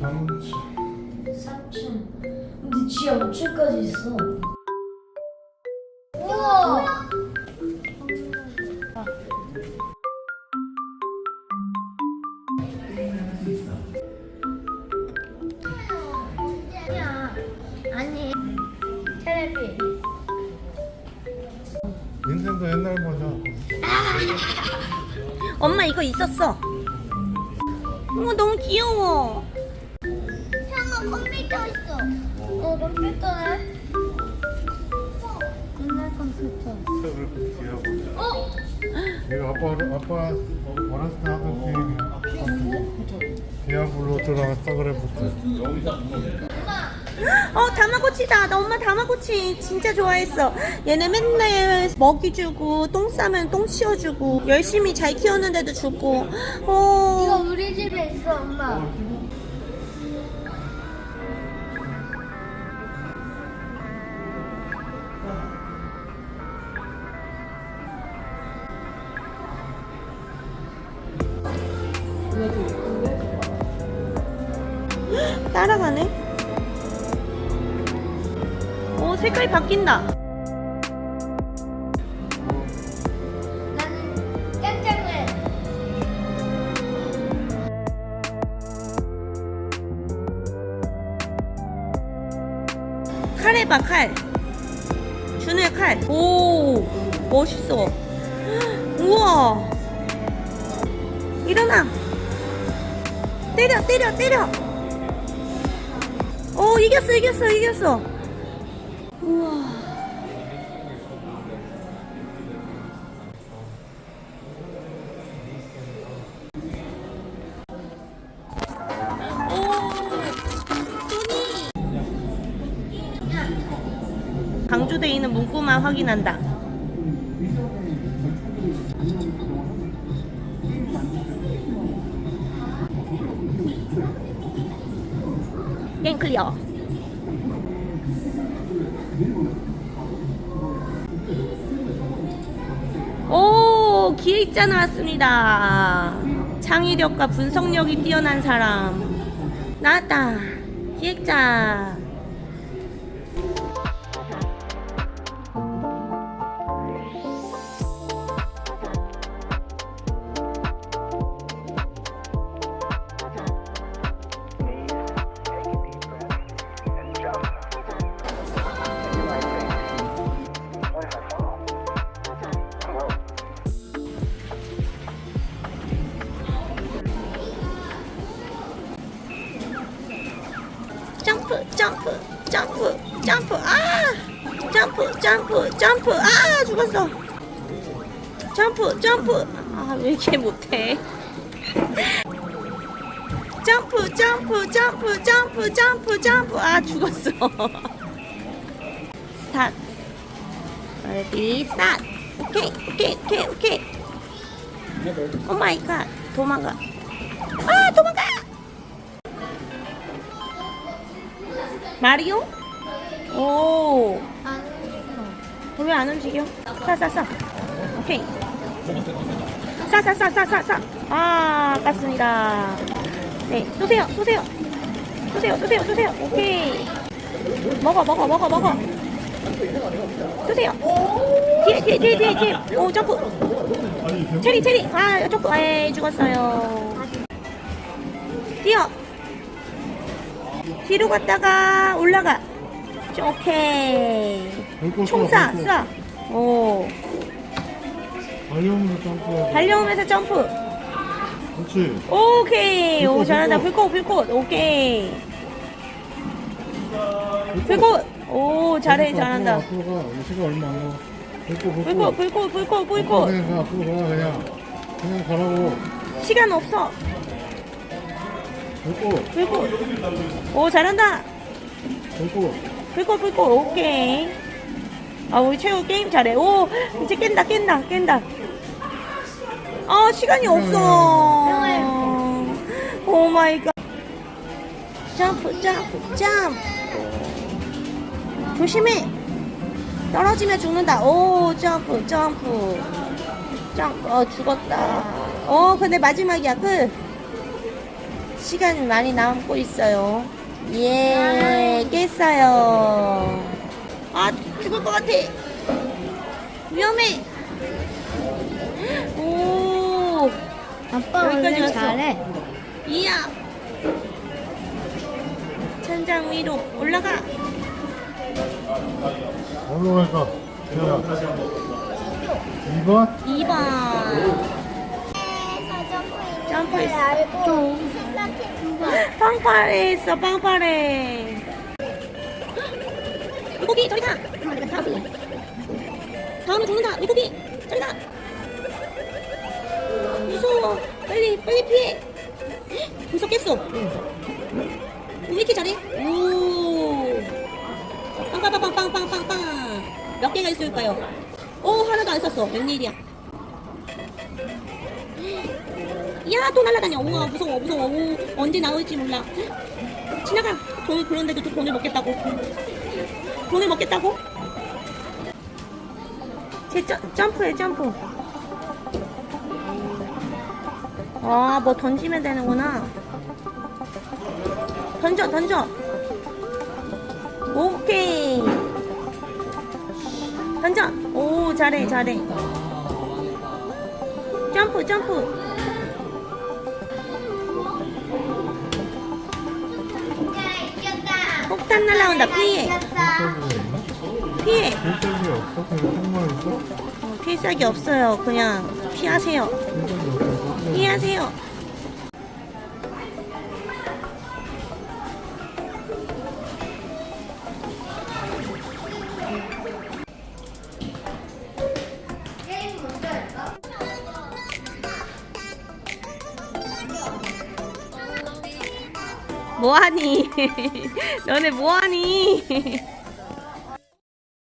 방치 3층. 근데 지하 5층까지 있어. 우와. 아니야. 아니. 테레비. 닌텐도 옛날 버전 엄마 이거 있었어. 어머 너무 귀여워. 컴퓨터 있어. 어 컴퓨터네. 옛날 컴퓨터. 그렇게 뒤하고 어? 이거 아빠 아빠 어렸을 때 하던 게임이야 디아블로 들어갔어 그래부터 어 다마고치다. 나 엄마 다마고치 진짜 좋아했어. 얘네 맨날 먹이 주고 똥 싸면 똥 치워주고 열심히 잘 키웠는데도 죽고. 이거 어. 우리 집에 있어 엄마. 따라가네. 어 색깔이 바뀐다. 나는 짱짱맨. 칼 해봐 칼. 준우의 칼. 오 멋있어. 우와. 일어나. 때려 때려 때려. 오 이겼어 이겼어 이겼어. 우와. 강조돼 있는 문구만 확인한다. 게임 클리어. 오, 기획자 나왔습니다. 창의력과 분석력이 뛰어난 사람. 나왔다. 기획자. 점프 점프. 아 죽었어. 점프 점프. 아 왜 이렇게 못해? 점프 점프 점프 점프 점프 점프. 아 죽었어. 스타트. 레디 스타트 오케이 오케이 오케이 오케이. 오 마이 갓 도망가. 아 도망가! 마리오? 오, 안 움직여. 왜 안 움직여? 싸, 싸, 싸. 오케이. 싸, 싸, 싸, 싸, 싸, 싸. 아, 아깝습니다. 네, 쏘세요, 쏘세요. 쏘세요, 쏘세요, 쏘세요. 오케이. 먹어, 먹어, 먹어, 먹어. 쏘세요. 뒤에, 뒤에, 뒤에, 뒤에, 뒤에. 오, 점프. 체리, 체리. 아, 점프. 에이, 죽었어요. 뛰어. 뒤로 갔다가 올라가. 오케이. 총 쏴, 쏴. 오. 달려오면서 점프해 달려오면서 점프. 그렇지 오케이. 오, 불꽃, 잘한다. 불꽃. 불꽃. 오케이. 불꽃. 오, 잘해, 잘한다. 앞으로 가 앞으로 가 시간 얼마 안 불꽃 불꽃, 불꽃, 불꽃, 불꽃. 그냥 가 앞으로 가 그냥 그냥 가라고 시간 없어. 불꽃 불꽃. 오, 잘한다. 불꽃 불꽃, 불꽃. 오케이. 아, 우리 최우 게임 잘해. 오, 이제 깬다, 깬다, 깬다. 아, 시간이 없어. 오 마이 갓. 점프, 점프, 점프. 조심해. 떨어지면 죽는다. 오, 점프, 점프. 점프. 어, 죽었다. 어, 근데 마지막이야. 끝. 시간 많이 남고 있어요. 예, 깼어요. 아, 죽을 것 같아. 위험해. 오, 아빠 여기까지 원래 왔어. 잘해. 이야. 천장 위로 올라가. 어디로 갈까? 태야 2번? 2번. 점프했어. 알고 생각해 빵빠레 있어, 빵빠레. 물고기, 저리 가. 다음에 죽는다, 물고기. 저리 가. 무서워. 빨리, 빨리 피해. 벌써 깼어. 왜 이렇게 잘해? 오. 빵빵빵빵빵빵빵. 몇 개가 있을까요? 오, 하나도 안 썼어. 웬일이야. 야, 또 날아다녀. 우와, 무서워, 무서워. 오, 언제 나올지 몰라. 지나가. 돈, 그런데도 또 돈을 먹겠다고. 돈을 먹겠다고? 제 점, 점프해, 점프. 아, 뭐 던지면 되는구나. 던져, 던져. 오케이. 던져. 오, 잘해, 잘해. 점프, 점프. 폭탄 날라온다. 피해. 피해. 필살기 없어? 그냥 똥만 있어? 어, 필살기 없어요. 그냥 피하세요. 필살기 없어? 피하세요. 먼저 할까? 뭐하니? 너네 뭐하니?